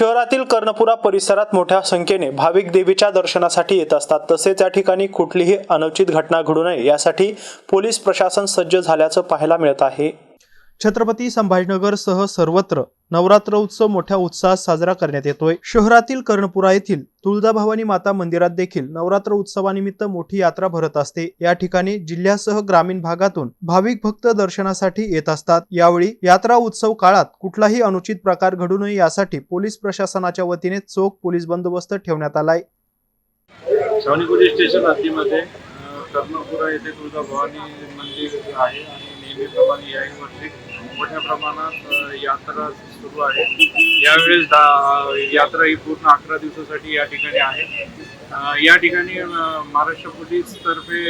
शहरातील कर्णपुरा परिसरात मोठ्या संख्येने भाविक देवीच्या दर्शनासाठी येत असतात. तसेच या ठिकाणी कुठलीही अनुचित घटना घडू नये यासाठी पोलीस प्रशासन सज्ज झाल्याचं पाहायला मिळत आहे. छत्रपती संभाजीनगर सह सर्वत्र नवरात्र उत्सव मोठ्या उत्साहात साजरा करण्यात येतोय. शहरातील कर्णपुरा येथील तुळजाभवानी माता मंदिरात देखील नवरात्र उत्सवानिमित्त मोठी यात्रा भरत असते. या ठिकाणी जिल्ह्यासह ग्रामीण भागातून भाविक भक्त दर्शनासाठी येत असतात. यावेळी यात्रा उत्सव काळात कुठलाही अनुचित प्रकार घडू नये यासाठी पोलीस प्रशासनाच्या वतीने चोख पोलीस बंदोबस्त ठेवण्यात आलाय. पोलीस स्टेशन हद्दीमध्ये कर्णपुरा येथे तुळजाभवानी मंदिर आहे नेहमीप्रमाणे याही मोठ्या प्रमाणात यात्रा सुरू आहे. यावेळेस दहा यात्रा ही पूर्ण अकरा दिवसासाठी या ठिकाणी आहे. या ठिकाणी महाराष्ट्र पोलीस तर्फे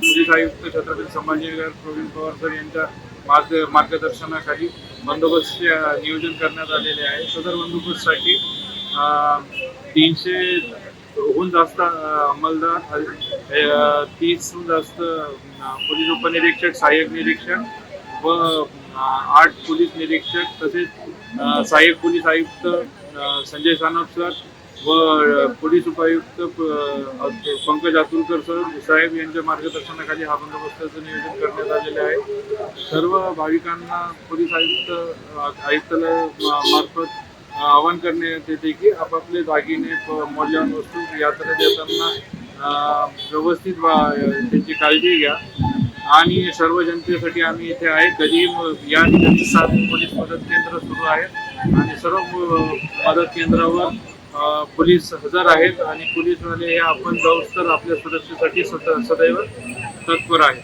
पोलीस आयुक्त छत्रपती संभाजीनगर प्रवीण पवार सर यांच्या मार्ग मार्गदर्शनाखाली बंदोबस्त नियोजन करण्यात आलेले आहे. सदर बंदोबस्तसाठी अ, तीनशे हून जास्त अंमलदार तीसहून जास्त पोलीस उपनिरीक्षक सहाय्यक निरीक्षक व आठ पोलीस निरीक्षक तसेच सहाय्यक पोलीस आयुक्त संजय सानप सर व पोलीस उपायुक्त पंकज आतुरकर सर साहेब यांच्या मार्गदर्शनाखाली हा बंदोबस्ताचं नियोजन करण्यात आलेले आहे. सर्व भाविकांना पोलीस आयुक्त अ, मार्फत आवाहन करण्यात येते की आपापले दागिने मौल्यवान वस्तू यात्रा देताना व्यवस्थित वा- त्यांची काळजी घ्या. आणि सर्व जनतेसाठी आम्ही इथे आहे. कधी या ठिकाणी सात पोलीस मदत केंद्र सुरू आहेत. आणि सर्व मदत केंद्रावर पोलीस हजर आहेत. आणि पोलीसवाले हे आपण जाऊस तर आपल्या सुरक्षेसाठी सद- सदैव तत्पर आहेत.